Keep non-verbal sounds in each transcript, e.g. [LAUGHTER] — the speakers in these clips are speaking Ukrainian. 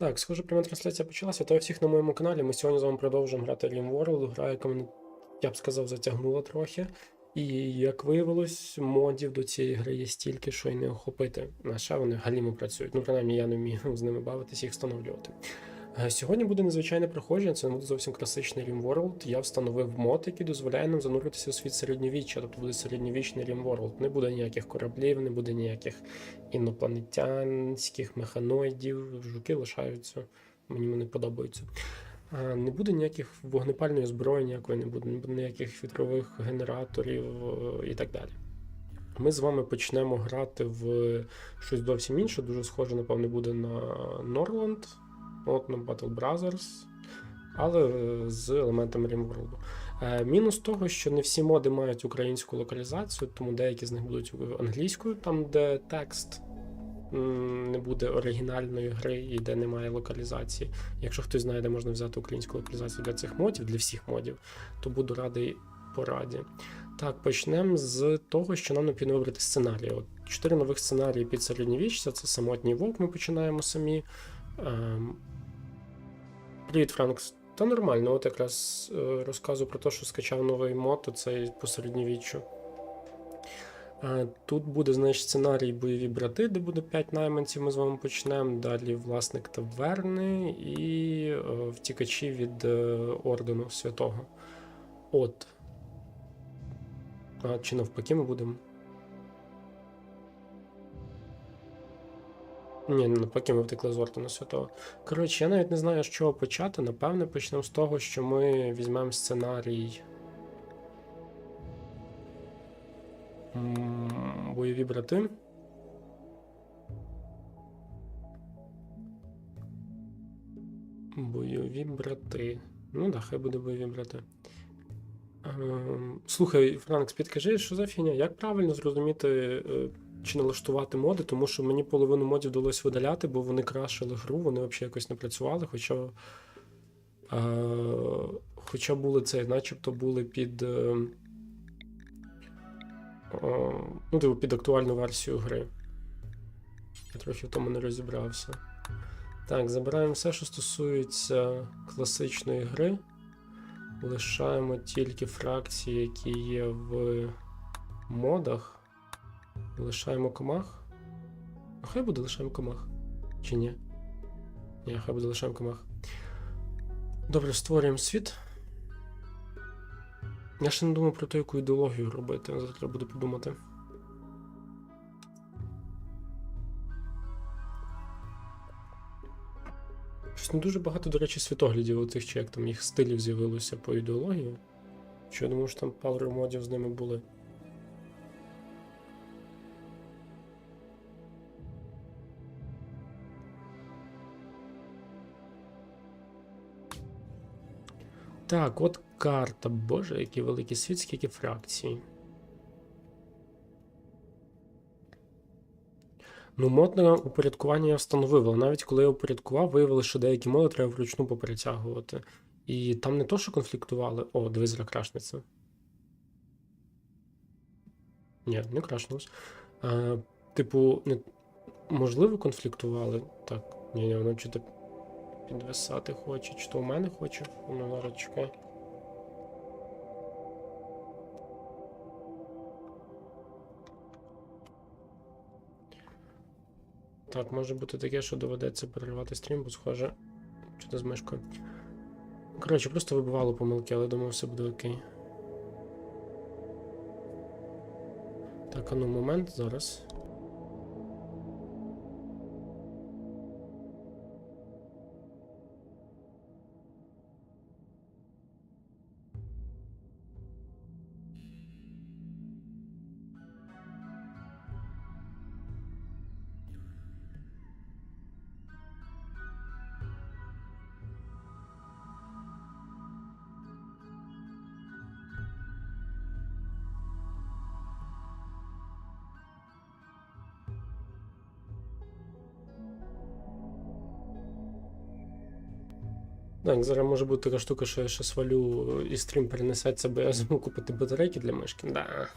Так, схоже, пряма трансляція почалася. Вітаю всіх на моєму каналі. Ми сьогодні з вами продовжуємо грати RimWorld. Гра, яка мене, я б сказав, затягнула трохи. І як виявилось, модів до цієї гри є стільки, що й не охопити. На ще вони галімо працюють. Ну, принаймні, я не вмію з ними бавитись, їх встановлювати. Е, Сьогодні буде незвичайне проходження, це не буде зовсім класичний RimWorld. Я встановив мод, який дозволяє нам зануритися у світ середньовіччя, тобто буде середньовічний RimWorld. Не буде ніяких кораблів, не буде ніяких інопланетянських механоїдів, жуки лишаються, мені вони подобаються. Не буде ніяких вогнепальної зброї, ніякої не буде, не буде ніяких вітрових генераторів е, і так далі. Ми з вами почнемо грати в щось зовсім інше, дуже схоже, напевно, буде на Норленд, от Battle Brothers, але е, з елементами RimWorld. Е, Мінус того, що не всі моди мають українську локалізацію, тому деякі з них будуть англійською, там, де текст не буде оригінальної гри і де немає локалізації. Якщо хтось знає, де можна взяти українську локалізацію для цих модів, для всіх модів, то буду радий пораді. Так, почнемо з того, що нам необхідно вибрати сценарії. От чотири нових сценарії під середньовіччя це самотній вовк, ми починаємо самі. Ем... Привіт, Франкс. Та нормально, от якраз е, розказую про те, що скачав новий мод, то цей по. Е, Тут буде, значить, сценарій бойові брати, де буде 5 найманців, ми з вами почнемо. Далі власник таверни і е, втікачі від ордену святого. От. А, чи навпаки ми будемо. Ні, навпаки, ми втекли з ордену святого. Коротше, я навіть не знаю, з чого почати. Напевне, почнемо з того, що ми візьмемо сценарій. Бойові брати. Бойові брати. Ну да, хай буде бойові брати. Ем, Слухай, Франкс, підкажи, що за фігня? Як правильно зрозуміти, е, чи налаштувати моди, тому що мені половину модів вдалося видаляти, бо вони крашили гру, вони взагалі якось не працювали, хоча. Е, хоча були це, начебто були під. Е, е, ну, типу, під актуальну версію гри. Я трохи в тому не розібрався. Так, забираємо все, що стосується класичної гри. Лишаємо тільки фракції, які є в модах. Лишаємо комах. А хай буде лишаємо комах. Чи ні? Ні, хай буде лишаємо комах. Добре, створюємо світ. Я ще не думав про те, яку ідеологію робити. Зараз треба буде подумати. Щось не дуже багато, до речі, світоглядів у цих чи як там їх стилів з'явилося по ідеології. Що я думаю, що там пару модів з ними були. Так, от карта. Боже, який великий світ, скільки фракцій. Ну, мод на упорядкування я встановив, але навіть коли я упорядкував, виявилося, що деякі моди треба вручну поперетягувати. І там не то, що конфліктували. О, дивись, крашниця. Ні, не крашнулось. Типу, не... можливо, конфліктували. Так, ні, ні, воно чи то підвисати хоче, чи то у мене хоче. Воно зараз чекай. Так, може бути таке, що доведеться переривати стрім, бо схоже. Що з мишкою. Коротше, просто вибивало помилки, але думаю, все буде окей. Так, а ну момент зараз. Так, зараз може бути така штука, що я ще свалю і стрім перенесеться, бо я забув купити батарейки для мишки. Да.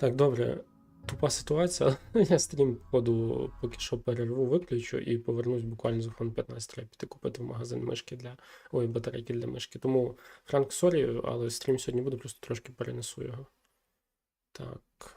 Так, добре. тупа ситуація. [LAUGHS] Я стрім, походу, поки що перерву виключу і повернусь буквально за хвилин 15 треба піти купити в магазин мишки для. Ой, батарейки для мишки. Тому, Франк, сорі, але стрім сьогодні буде, просто трошки перенесу його. Так.